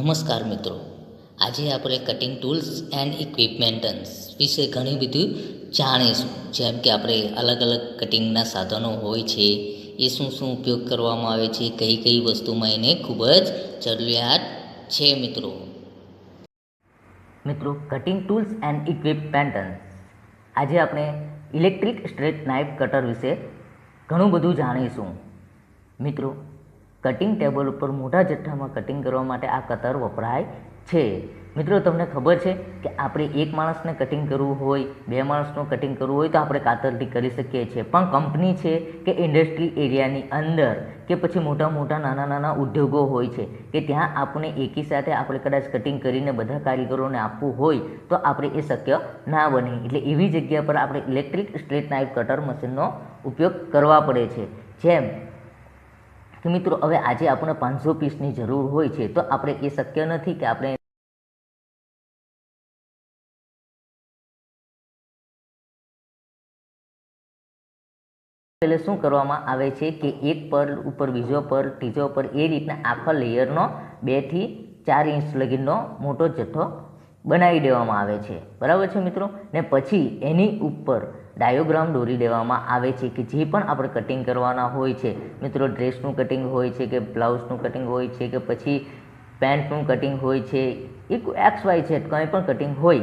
નમસ્કાર મિત્રો. આજે આપણે કટિંગ ટૂલ્સ એન્ડ ઇક્વિપમેન્ટન્સ વિશે ઘણી બધું જાણીશું. જેમ કે આપણે અલગ અલગ કટિંગના સાધનો હોય છે, એ શું શું ઉપયોગ કરવામાં આવે છે, કઈ કઈ વસ્તુમાં એને ખૂબ જ જરૂરિયાત છે મિત્રો. મિત્રો કટિંગ ટૂલ્સ એન્ડ ઇક્વિપમેન્ટન્સ આજે આપણે ઇલેક્ટ્રિક સ્ટ્રેટ નાઇફ કટર વિશે ઘણું બધું જાણીશું. મિત્રો કટિંગ ટેબલ ઉપર મોટા જથ્થામાં કટિંગ કરવા માટે આ કતર વપરાય છે. મિત્રો, તમને ખબર છે કે આપણે એક માણસને કટિંગ કરવું હોય, બે માણસનું કટિંગ કરવું હોય તો આપણે કાતરથી કરી શકીએ છીએ. પણ કંપની છે કે ઇન્ડસ્ટ્રી એરિયાની અંદર કે પછી મોટા મોટા નાના નાના ઉદ્યોગો હોય છે કે ત્યાં આપણે એકી સાથે આપણે કદાચ કટિંગ કરીને બધા કારીગરોને આપવું હોય તો આપણે એ શક્ય ના બને. એટલે એવી જગ્યા પર આપણે ઇલેક્ટ્રિક સ્ટ્રેટ નાઇફ કટર મશીનનો ઉપયોગ કરવા પડે છે. જેમ કે મિત્રો, હવે આજે આપણે પાંચસો પીસની જરૂર હોય છે, તો આપણે એ શક્ય નથી કે આપણે એટલે શું કરવામાં આવે છે કે એક પર ઉપર, બીજો પર ત્રીજો પર એ રીતના આખા લેયરનો બેથી ચાર ઇંચ લગીનો મોટો જથ્થો બનાવી દેવામાં આવે છે. બરાબર છે મિત્રો? ને પછી એની ઉપર ડાયોગ્રામ દોરી દેવામાં આવે છે કે જે પણ આપણે કટિંગ કરવાના હોય છે. મિત્રો, ડ્રેસનું કટિંગ હોય છે કે બ્લાઉઝનું કટિંગ હોય છે કે પછી પેન્ટનું કટિંગ હોય છે એક એક્સ વાય છે કંઈ પણ કટિંગ હોય,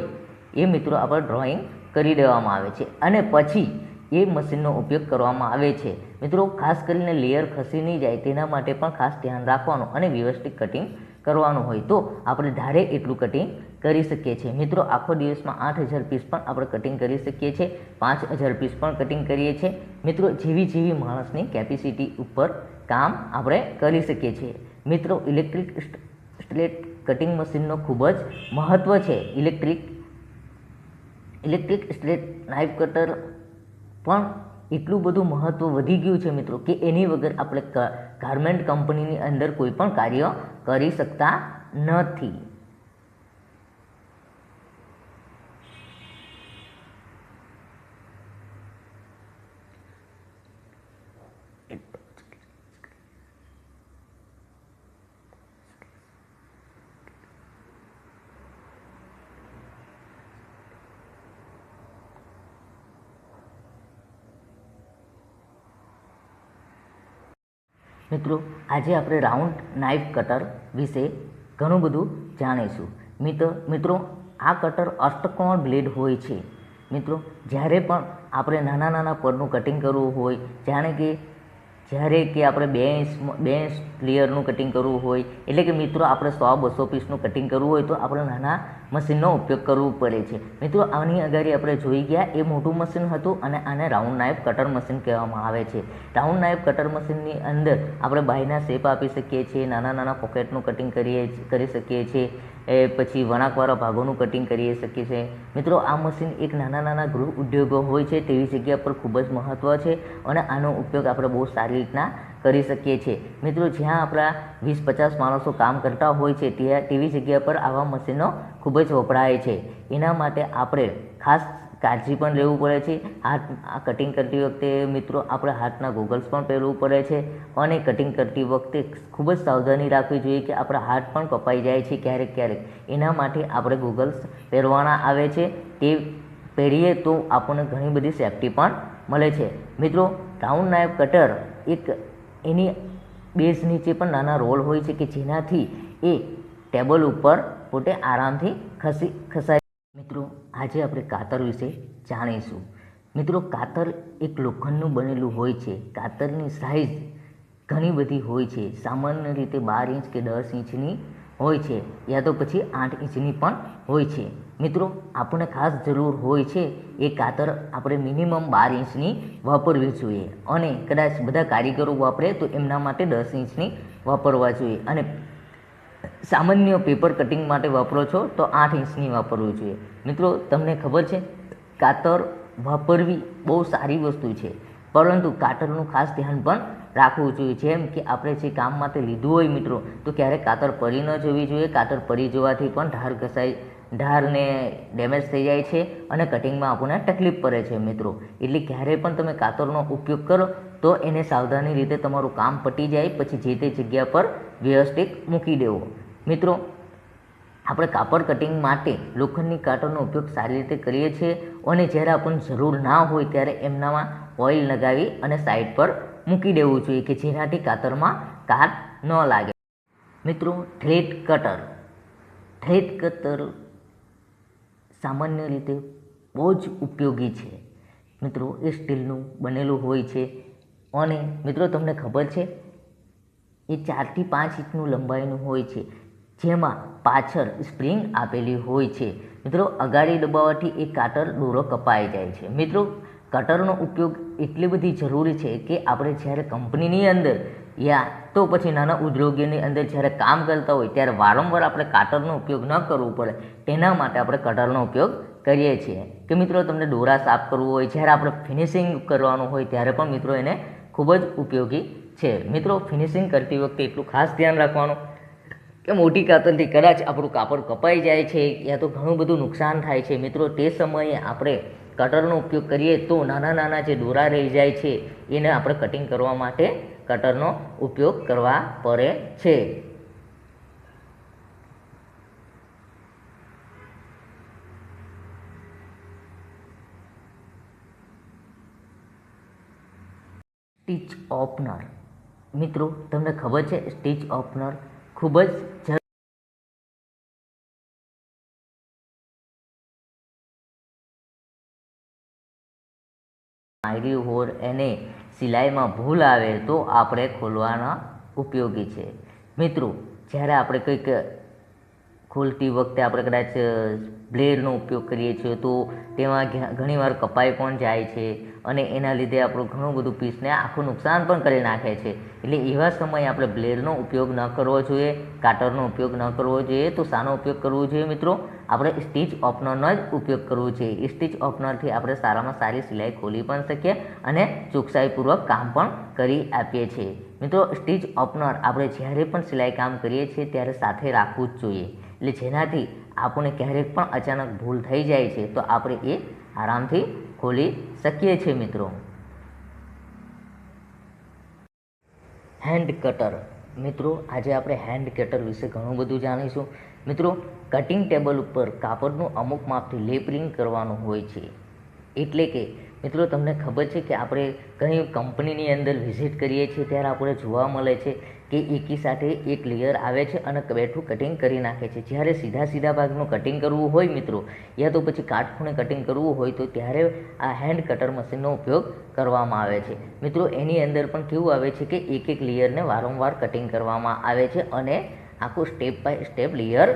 એ મિત્રો આપણે ડ્રોઈંગ કરી દેવામાં આવે છે. અને પછી એ મશીનનો ઉપયોગ કરવામાં આવે છે. મિત્રો, ખાસ કરીને લેયર ખસી નહીં જાય તેના માટે પણ ખાસ ધ્યાન રાખવાનું અને વ્યવસ્થિત કટિંગ કરવાનું હોય તો આપણે ધારે એટલું કટિંગ કરી શકીએ છીએ. મિત્રો, આખો દિવસમાં આઠ હજાર પીસ પણ આપણે કટિંગ કરી શકીએ છીએ. પાંચ હજાર પીસ પણ કટિંગ કરીએ છીએ. મિત્રો, જેવી જેવી માણસની કેપેસિટી ઉપર કામ આપણે કરી શકીએ છીએ. મિત્રો ઇલેક્ટ્રિક સ્ટ્રેટ કટિંગ મશીનનો ખૂબ જ મહત્ત્વ છે. Electric electric straight knife cutter પણ એટલું બધું મહત્ત્વ વધી ગયું છે, મિત્રો, કે એની વગર આપણે ગાર્મેન્ટ કંપનીની અંદર કોઈ પણ કાર્ય કરી શકતા નથી. મિત્રો, આજે આપણે રાઉન્ડ નાઇફ કટર વિશે ઘણું બધું જાણીશું. મિત્ર મિત્રો, આ કટર અષ્ટકોણ બ્લેડ હોય છે. મિત્રો, જ્યારે પણ આપણે નાના નાના પરનું કટિંગ કરવું હોય, જાણે કે જ્યારે કે આપણે બે ઇંચ બે ઇંચ લેયરનું કટિંગ કરવું હોય, એટલે કે મિત્રો આપણે સો, બસો પીસનું કટિંગ કરવું હોય, તો આપણે નાના મશીનનો ઉપયોગ કરવો પડે છે. મિત્રો, આની અગાડી આપણે જોઈ ગયા, એ મોટું મશીન હતું અને આને રાઉન્ડ નાઇફ કટર મશીન કહેવામાં આવે છે. રાઉન્ડ નાઇફ કટર મશીનની અંદર આપણે બાયના શેપ આપી શકીએ છીએ નાના નાના પોકેટનું કટિંગ કરીએ, કરી શકીએ છીએ. એ પછી વણાકવાળા ભાગોનું કટિંગ કરી શકીએ છીએ. મિત્રો, આ મશીન એક નાના નાના ગૃહ ઉદ્યોગો હોય છે તેવી જગ્યા પર ખૂબ જ મહત્ત્વ છે અને આનો ઉપયોગ આપણે બહુ સારી રીતના કરી શકીએ છીએ. મિત્રો, જ્યાં આપણા વીસ પચાસ માણસો કામ કરતા હોય છે ત્યાં તેવી જગ્યા પર આવા મશીનો ખૂબ જ વપરાય છે. એના માટે આપણે ખાસ કાળજી પણ લેવું પડે છે. હાથ, આ કટિંગ કરતી વખતે મિત્રો આપણે હાથના ગોગલ્સ પણ પહેરવું પડે છે અને કટિંગ કરતી વખતે ખૂબ જ સાવધાની રાખવી જોઈએ કે આપણા હાથ પણ કપાઈ જાય છે ક્યારેક ક્યારેક. એના માટે આપણે ગોગલ્સ પહેરવાના આવે છે. તે પહેરીએ તો આપણને ઘણી બધી સેફટી પણ મળે છે. મિત્રો રાઉન્ડ નાઇફ કટર એક એની બેઝ નીચે પણ નાના રોલ હોય છે કે જેનાથી એ ટેબલ ઉપર પોતે આરામથી ખસી મિત્રો આજે આપણે કાતર વિશે જાણીશું. મિત્રો, કાતર એક લોખંડનું બનેલું હોય છે. કાતરની સાઇઝ ઘણી બધી હોય છે. સામાન્ય રીતે બાર ઇંચ કે દસ ઇંચની હોય છે યા તો પછી આઠ ઇંચની પણ હોય છે. મિત્રો, આપણને ખાસ જરૂર હોય છે એ કાતર આપણે મિનિમમ બાર ઇંચની વાપરવી જોઈએ. અને કદાચ બધા કારીગરો વાપરે તો એમના માટે દસ ઇંચની વાપરવા જોઈએ. અને સામાન્ય પેપર કટિંગ માટે વાપરો છો તો આઠ ઇંચની વાપરવું જોઈએ. મિત્રો, તમને ખબર છે, કાતર વાપરવી બહુ સારી વસ્તુ છે, પરંતુ કાતરનું ખાસ ધ્યાન પણ રાખવું જોઈએ. જેમ કે આપણે જે કામ માટે લીધું હોય મિત્રો, તો ક્યારેક કાતર પડી ન જવી જોઈએ, કાતર પડી જવાથી પણ ધાર ઘસાઈ ધારને ડેમેજ થઈ જાય છે અને કટિંગમાં આપણને તકલીફ પડે છે મિત્રો. એટલે ક્યારેય પણ તમે કાતરનો ઉપયોગ કરો, તો એને સાવધાની રીતે તમારું કામ પટી જાય, પછી જે તે જગ્યા પર વ્યવસ્થિત મૂકી દેવો. મિત્રો, આપણે કાપડ કટિંગ માટે લોખંડની કાતરનો ઉપયોગ સારી રીતે કરીએ છીએ અને જ્યારે આપણને જરૂર ના હોય ત્યારે એમનામાં ઓઇલ લગાવી અને સાઈડ પર મૂકી દેવું જોઈએ કે જેનાથી કાતરમાં કાટ ન લાગે. મિત્રો થ્રેડ કટર થ્રેડ કટર સામાન્ય રીતે બહુ જ ઉપયોગી છે. મિત્રો, એ સ્ટીલનું બનેલું હોય છે. અને મિત્રો, તમને ખબર છે, એ ચારથી પાંચ ઇંચનું લંબાઈનું હોય છે, જેમાં પાછળ સ્પ્રિંગ આપેલી હોય છે. મિત્રો, અગાડી દબાવવાથી એ કાટર દોરો કપાઈ જાય છે. મિત્રો, કટરનો ઉપયોગ એટલી બધી જરૂરી છે કે આપણે જ્યારે કંપનીની અંદર યા, તો પછી નાના ઉદ્યોગોની અંદર જ્યારે કામ કરતા હોય, ત્યારે વારંવાર આપણે કાટરનો ઉપયોગ ન કરવો પડે. તેના માટે આપણે કટરનો ઉપયોગ કરીએ છીએ. કે મિત્રો, તમને દોરા સાફ કરવું હોય, જ્યારે આપણે ફિનિશિંગ કરવાનું હોય, ત્યારે પણ મિત્રો એને ખૂબ જ ઉપયોગી છે. મિત્રો ફિનિશિંગ કરતી વખતે એટલું ખાસ ધ્યાન રાખવાનું કે મોટી કાતરથી કદાચ આપણું કાપડ કપાઈ જાય છે, યા તો ઘણું બધું નુકસાન થાય છે. મિત્રો, તે સમયે આપણે કટરનો ઉપયોગ કરીએ તો નાના નાના જે દોરા રહી જાય છે, એને આપણે કટિંગ કરવા માટે કટરનો ઉપયોગ કરવા પડે છે. સ્ટીચ ઓપનર મિત્રો, તમને ખબર છે સ્ટીચ ઓપનર ખૂબ જ જરૂર હોય એને સિલાઈમાં ભૂલ આવે તો આપણે ખોલવાના ઉપયોગી છે. મિત્રો, જ્યારે આપણે કંઈક ખોલતી વખતે આપણે કદાચ બ્લેડનો ઉપયોગ કરીએ છીએ તો તેમાં ઘણીવાર કપાઈ પણ જાય છે અને એના લીધે આપણું ઘણું બધું પીસને આખું નુકસાન પણ કરી નાખે છે. એટલે એવા સમયે આપણે બ્લેડનો ઉપયોગ ન કરવો જોઈએ, કાટરનો ઉપયોગ ન કરવો જોઈએ. તો શાનો ઉપયોગ કરવો જોઈએ મિત્રો? આપણે સ્ટીચ ઓપનરનો જ ઉપયોગ કરવો જોઈએ. સ્ટીચ ઓપનરથી આપણે સારામાં સારી સિલાઈ ખોલી પણ શકીએ અને ચોકસાઈપૂર્વક કામ પણ કરી આપીએ છીએ. મિત્રો, સ્ટીચ ઓપનર આપણે જ્યારે પણ સિલાઈ કામ કરીએ છીએ ત્યારે સાથે રાખવું જ જોઈએ. એટલે જેનાથી આપણને ક્યારેક પણ અચાનક ભૂલ થઈ જાય છે, તો આપણે એ આરામથી ખોલી શકીએ છીએ મિત્રો. હેન્ડ કટર મિત્રો, આજે આપણે હેન્ડ કટર વિશે ઘણું બધું જાણીશું. મિત્રો કટિંગ ટેબલ ઉપર કાપડનું અમુક માપથી લેપરિંગ કરવાનું હોય છે. એટલે કે મિત્રો તમને ખબર છે કે આપણે ઘણી કંપનીની અંદર વિઝિટ કરીએ છીએ ત્યારે આપણે જોવા મળે છે કે એકી સાથે એક લેયર આવે છે અને બેઠું કટિંગ કરી નાખે છે. જ્યારે સીધા સીધા ભાગનું કટિંગ કરવું હોય મિત્રો, યા તો પછી કાટખૂણે કટિંગ કરવું હોય તો ત્યારે આ હેન્ડ કટર મશીનનો ઉપયોગ કરવામાં આવે છે. મિત્રો, એની અંદર પણ કેવું આવે છે કે એક એક લેયરને વારંવાર કટિંગ કરવામાં આવે છે અને આખું સ્ટેપ બાય સ્ટેપ લેયર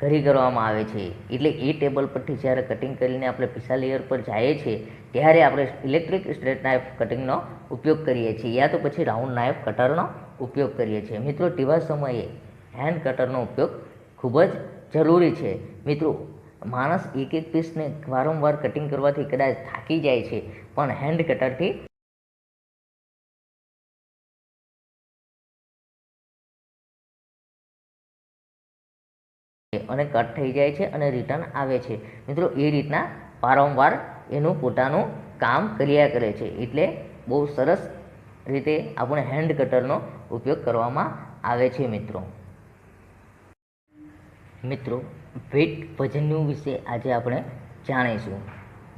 ઘરી કરવામાં આવે છે. એટલે એ ટેબલ પરથી જ્યારે કટિંગ કરીને આપણે પીસા લેયર પર જઈએ છીએ ત્યારે આપણે ઇલેક્ટ્રિક સ્ટ્રેટ નાઇફ કટિંગનો ઉપયોગ કરીએ છીએ યા તો પછી રાઉન્ડ નાઇફ કટરનો ઉપયોગ કરીએ છીએ. મિત્રો તેવા સમયે હેન્ડ કટરનો ઉપયોગ ખૂબ જ જરૂરી છે. મિત્રો, માણસ એક એક પીસને વારંવાર કટિંગ કરવાથી કદાચ થાકી જાય છે, પણ હેન્ડ કટરથી અને કટ થઈ જાય છે અને રિટર્ન આવે છે. મિત્રો, એ રીતના વારંવાર એનું પોતાનું કામ કર્યા કરે છે. એટલે બહુ સરસ રીતે આપણે હેન્ડ કટરનો ઉપયોગ કરવામાં આવે છે મિત્રો. મિત્રો, વેટ વજનનું વિશે આજે આપણે જાણીશું.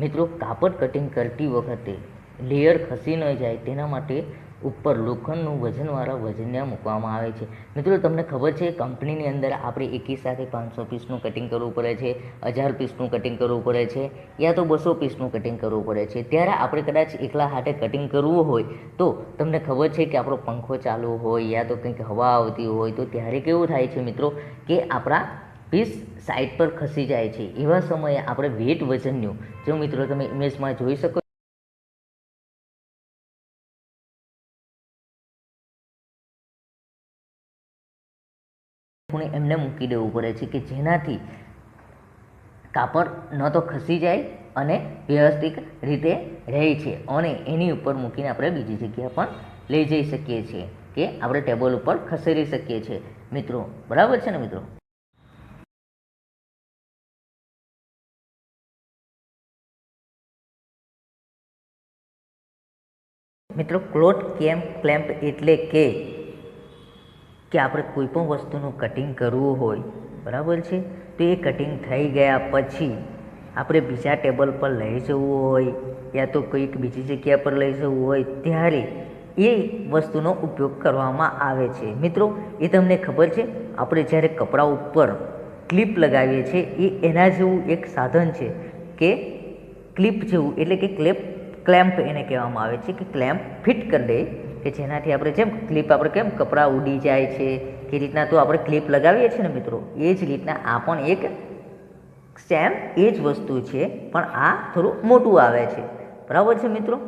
મિત્રો, કાપડ કટિંગ કરતી વખતે લેયર ખસી ન જાય તેના માટે ઉપર લોખંડનું વજનવાળા વજનને મૂકવામાં આવે છે. મિત્રો, તમને ખબર છે, કંપનીની અંદર આપણે એકી સાથે પાંચસો પીસનું કટિંગ કરવું પડે છે, હજાર પીસનું કટિંગ કરવું પડે છે, યા તો બસો પીસનું કટિંગ કરવું પડે છે. ત્યારે આપણે કદાચ એકલા હાથે કટિંગ કરવું હોય, તો તમને ખબર છે કે આપણો પંખો ચાલુ હોય, યા તો કંઈક હવા આવતી હોય, તો ત્યારે કેવું થાય છે મિત્રો, કે આપણા પીસ સાઈડ પર ખસી જાય છે. એવા સમયે આપણે વેટ વજનનું, જો મિત્રો તમે ઇમેજમાં જોઈ શકો એમને મૂકી દેવું પડે છે કે જેનાથી કાપડ ન તો ખસી જાય અને વ્યવસ્થિત રીતે રહે છે. અને એની ઉપર મૂકીને આપણે બીજી જગ્યા પણ લઈ જઈ શકીએ છીએ કે આપણે ટેબલ ઉપર ખસેડી શકીએ છીએ. મિત્રો, બરાબર છે ને મિત્રો? મિત્રો ક્લોટ કેમ્પ ક્લેમ્પ એટલે કે કે આપણે કોઈ પણ વસ્તુનું કટિંગ કરવું હોય, બરાબર છે? તો એ કટિંગ થઈ ગયા પછી આપણે બીજા ટેબલ પર લઈ જવું હોય, યા તો કોઈક બીજી જગ્યા પર લઈ જવું હોય, ત્યારે એ વસ્તુનો ઉપયોગ કરવામાં આવે છે. મિત્રો, એ તમને ખબર છે? આપણે જ્યારે કપડા ઉપર ક્લિપ લગાવીએ છીએ, એ એના જેવું એક સાધન છે કે ક્લિપ જેવું, એટલે કે ક્લેપ ક્લેમ્પ એને કહેવામાં આવે છે કે ક્લેમ્પ ફિટ કરી દે. કે જેનાથી આપણે જેમ ક્લિપ આપણે કેમ કપડાં ઉડી જાય છે, કે રીતના તો આપણે ક્લિપ લગાવીએ છીએ ને મિત્રો, એ જ રીતના આ પણ એક સેમ એ જ વસ્તુ છે, પણ આ થોડું મોટું આવે છે. બરાબર છે મિત્રો?